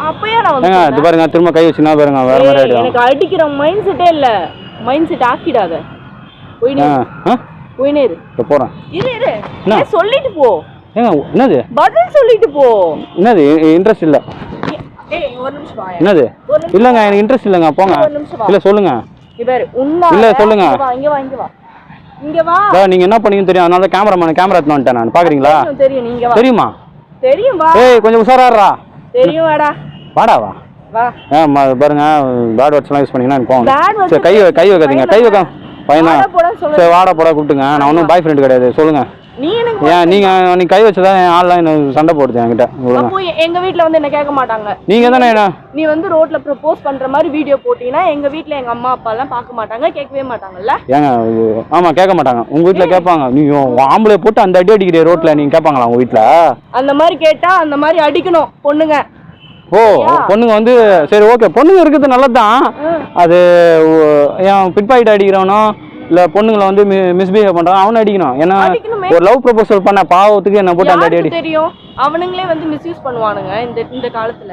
அப்பயே நான் ஏங்க இது. பாருங்க திரும்ப கை வச்சுனா பாருங்க வேற மாதிரி ஏய், ஆயிடும் எனக்கு அடிக்கிற மைண்ட் செட்டே இல்ல. மைண்ட் செட் ஆக்கிடாத. போய் ஆ ஆ? போயினே இரு இப்போ போகிறேன் இரு இரு. என்ன? ஏய், சொல்லிட்டு போ. ஏங்க என்னது? பதில் சொல்லிட்டு போ. என்னது இன்ட்ரெஸ்ட் இல்லை. ஏய் ஒரு நிமிஷம் வாயா. என்னது? ஒரு நிமிஷம் இல்லைங்க எனக்கு இன்ட்ரெஸ்ட் இல்லைங்க போங்க. ஒரு நிமிஷம் வா. இல்லை சொல்லுங்க. இவர் உன்னா இல்ல, சொல்லுங்க. இங்க வா இங்க வா இங்க வா. இங்க வா. அதான் நீங்கள் என்ன பண்ணீங்கன்னு தெரியும். அதனால தான் கேமரா கேமரா எடுத்துன்னு வந்துட்டேன் நான். பார்க்குறீங்களா தெரியும் நீங்க வா. தெரியுமா? தெரியும் வா. ஏய் கொஞ்சம் உஷாராடுறா தெரியும் வாடா வாடா வா. வா. ஏன் ம- பாருங்க பேட் வேர்ட்ஸ்லாம் யூஸ் பண்ணீங்கன்னா சரி கை கை வைக்காதீங்க. கை வைக்க பையன்? சரி வாடா போடா கூப்பிட்டுங்க. நான் ஒன்றும் பாய் ஃப்ரெண்டு கிடையாது. சொல்லுங்க. ஏன் நீங்கள் நீ கை வச்சதா? என்ன சண்டை போடுது என்கிட்ட? எங்க வீட்ல வந்து என்ன கேட்க மாட்டாங்க? நீங்கள் தானே நீ வந்து ரோட்ல ப்ரப்போஸ் பண்ற மாதிரி வீடியோ போட்டீங்கன்னா எங்க வீட்ல எங்க அம்மா அப்பா எல்லாம் பார்க்க மாட்டாங்க கேட்கவே மாட்டாங்கல்ல? ஏங்க ஆமாம் கேட்க மாட்டாங்க. உங்கள் வீட்டில் கேட்பாங்க. நீங்கள் ஆம்பளை போட்டு அந்த அடி அடிக்கிற ரோட்டில் நீங்கள் கேட்பாங்களா உங்கள் வீட்டில் அந்த மாதிரி கேட்டா அந்த மாதிரி அடிக்கணும் பொண்ணுங்க. ஓ பொண்ணுங்க வந்து சரி ஓகே பொண்ணுங்க இருக்கிறது நல்லது தான் அது என் பிட் பாக்கெட் அடிக்கிறவனோ இல்லை பொண்ணுங்களை வந்து மிஸ்பிஹேவ் பண்ணுறான் அவனை அடிக்கணும். ஏன்னா. ஒரு லவ் ப்ரொபோசல் பண்ண பாவத்துக்கு என்ன போட்டு அந்த அடி அடி. தெரியும்? அவனுங்களே வந்து மிஸ்யூஸ் பண்ணுவானுங்க இந்த இந்த காலத்துல.